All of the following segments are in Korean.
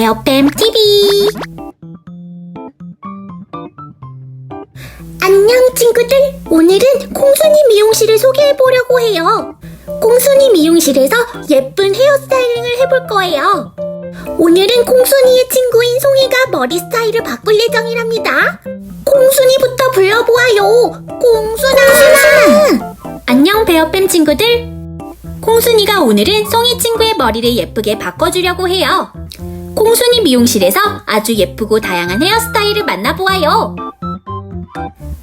베어뱀 TV 안녕 친구들. 오늘은 콩순이 미용실을 소개해 보려고 해요. 콩순이 미용실에서 예쁜 헤어스타일링을 해볼 거예요. 오늘은 콩순이의 친구인 송이가 머리 스타일을 바꿀 예정이랍니다. 콩순이부터 불러보아요. 콩순아! 안녕 베어뱀 친구들. 콩순이가 오늘은 송이 친구의 머리를 예쁘게 바꿔주려고 해요. 콩순이 미용실에서 아주 예쁘고 다양한 헤어스타일을 만나보아요.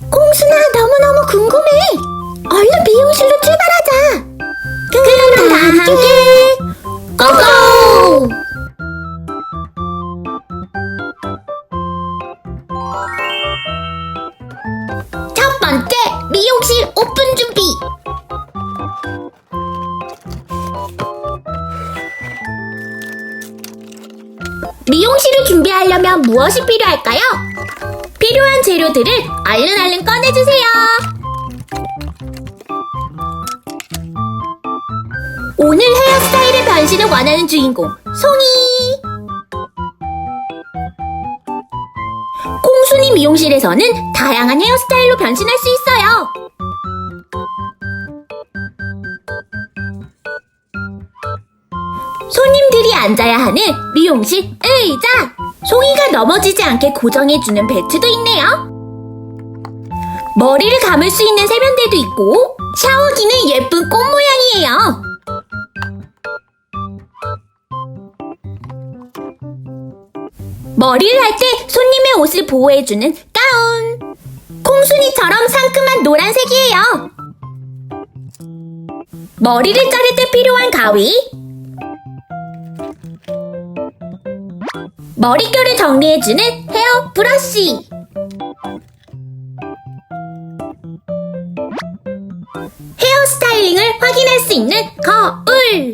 콩순아 너무너무 궁금해. 얼른 미용실로 출발하자. 그럼 다 함께 고고! 첫 번째 미용실 오픈 준비. 미용실을 준비하려면 무엇이 필요할까요? 필요한 재료들을 얼른 얼른 꺼내주세요. 오늘 헤어스타일의 변신을 원하는 주인공, 송이. 콩순이 미용실에서는 다양한 헤어스타일로 변신할 수 있어요. 손님 들이 앉아야 하는 미용실 의자. 송이가 넘어지지 않게 고정해주는 벨트도 있네요. 머리를 감을 수 있는 세면대도 있고, 샤워기는 예쁜 꽃 모양이에요. 머리를 할 때 손님의 옷을 보호해주는 가운. 콩순이처럼 상큼한 노란색이에요. 머리를 자를 때 필요한 가위, 머릿결을 정리해주는 헤어 브러쉬. 헤어 스타일링을 확인할 수 있는 거울.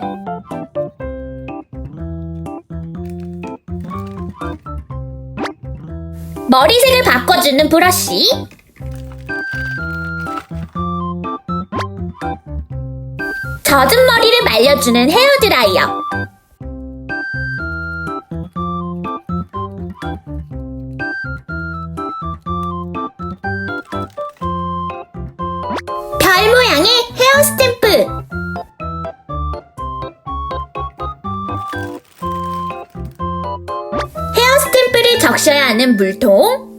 머리색을 바꿔주는 브러쉬. 젖은 머리를 말려주는 헤어 드라이어. 하는 물통.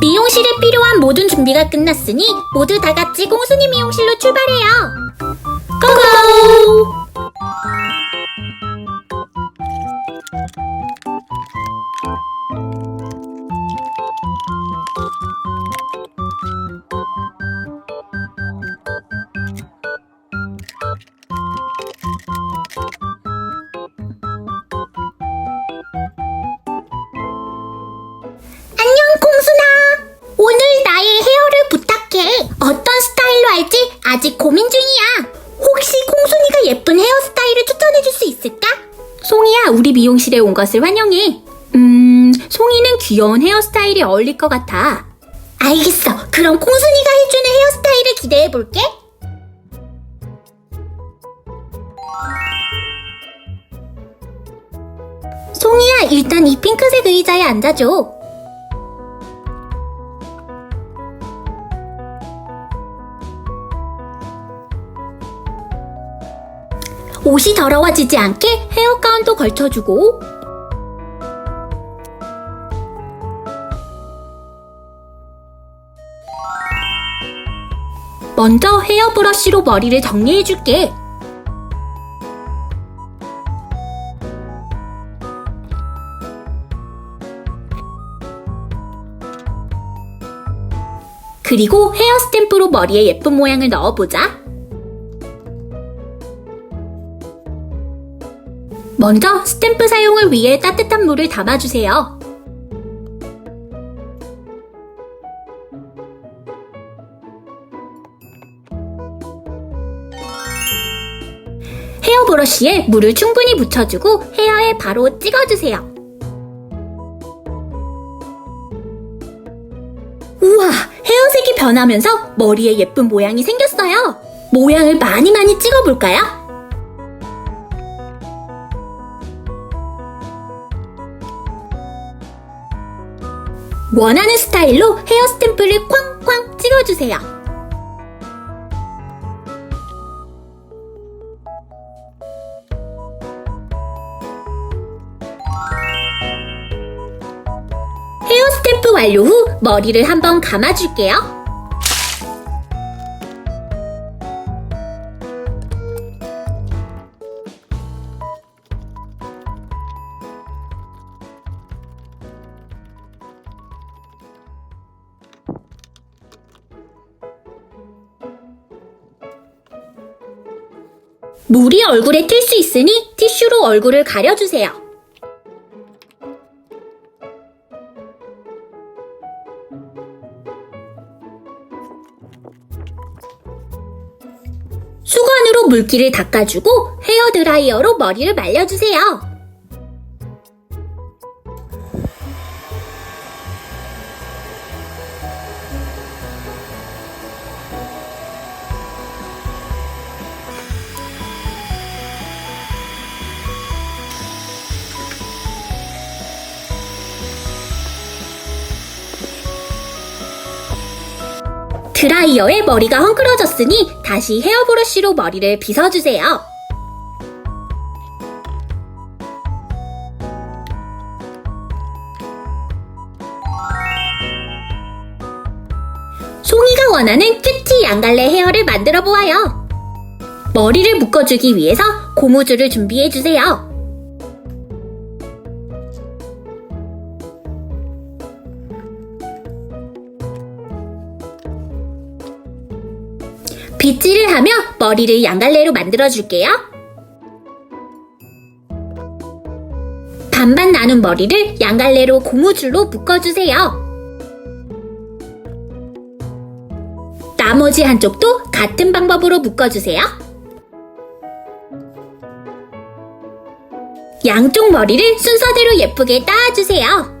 미용실에 필요한 모든 준비가 끝났으니 모두 다 같이 공순이 미용실로 출발해요. 고고! 중이야 혹시 콩순이가 예쁜 헤어스타일을 추천해줄 수 있을까? 송이야 우리 미용실에 온 것을 환영해. 음 송이는 귀여운 헤어스타일이 어울릴 것 같아. 알겠어. 그럼 콩순이가 해주는 헤어스타일을 기대해볼게. 송이야 일단 이 핑크색 의자에 앉아줘 옷이 더러워지지 않게 헤어 가운도 걸쳐주고 먼저 헤어 브러쉬로 머리를 정리해줄게. 그리고 헤어 스탬프로 머리에 예쁜 모양을 넣어보자. 먼저 스탬프 사용을 위해 따뜻한 물을 담아주세요. 헤어 브러쉬에 물을 충분히 묻혀주고 헤어에 바로 찍어주세요. 우와, 헤어색이 변하면서 머리에 예쁜 모양이 생겼어요. 모양을 많이 많이 찍어볼까요? 원하는 스타일로 헤어 스탬프를 쾅쾅 찍어주세요. 헤어 스탬프 완료 후 머리를 한번 감아줄게요. 물이 얼굴에 튈 수 있으니 티슈로 얼굴을 가려주세요. 수건으로 물기를 닦아주고 헤어 드라이어로 머리를 말려주세요. 드라이어에 머리가 헝클어졌으니 다시 헤어 브러쉬로 머리를 빗어주세요. 송이가 원하는 큐티 양갈래 헤어를 만들어 보아요. 머리를 묶어주기 위해서 고무줄을 준비해주세요. 빗질을 하며 머리를 양갈래로 만들어줄게요. 반반 나눈 머리를 양갈래로 고무줄로 묶어주세요. 나머지 한쪽도 같은 방법으로 묶어주세요. 양쪽 머리를 순서대로 예쁘게 따주세요.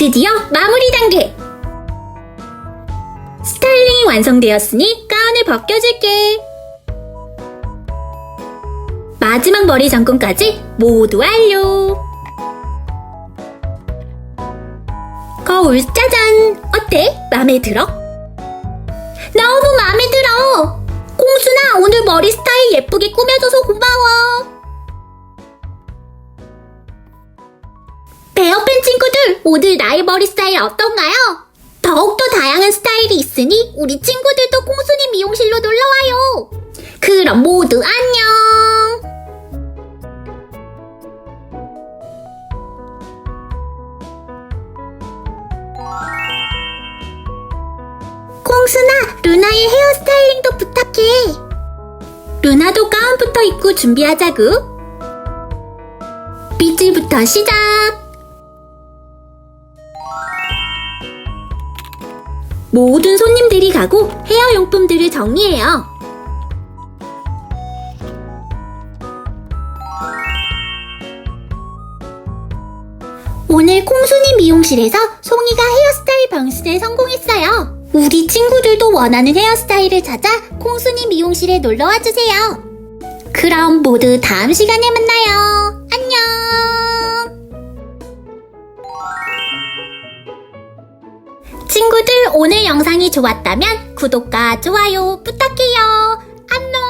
드디어 마무리 단계! 스타일링이 완성되었으니 가운을 벗겨줄게. 마지막 머리 정돈까지 모두 완료. 거울 짜잔! 어때? 마음에 들어? 너무 마음에 들어! 콩순아, 오늘 머리 스타일 예쁘게 꾸며줘서 고마워. 베어팬 친구들, 오늘 나의 머리 스타일 어떤가요? 더욱더 다양한 스타일이 있으니 우리 친구들도 콩순이 미용실로 놀러와요. 그럼 모두 안녕! 콩순아, 루나의 헤어스타일링도 부탁해. 루나도 가운부터 입고 준비하자구. 빗질부터 시작! 모든 손님들이 가고 헤어 용품들을 정리해요. 오늘 콩순이 미용실에서 송이가 헤어스타일 변신에 성공했어요. 우리 친구들도 원하는 헤어스타일을 찾아 콩순이 미용실에 놀러와 주세요. 그럼 모두 다음 시간에 만나요. 친구들 오늘 영상이 좋았다면 구독과 좋아요 부탁해요. 안녕!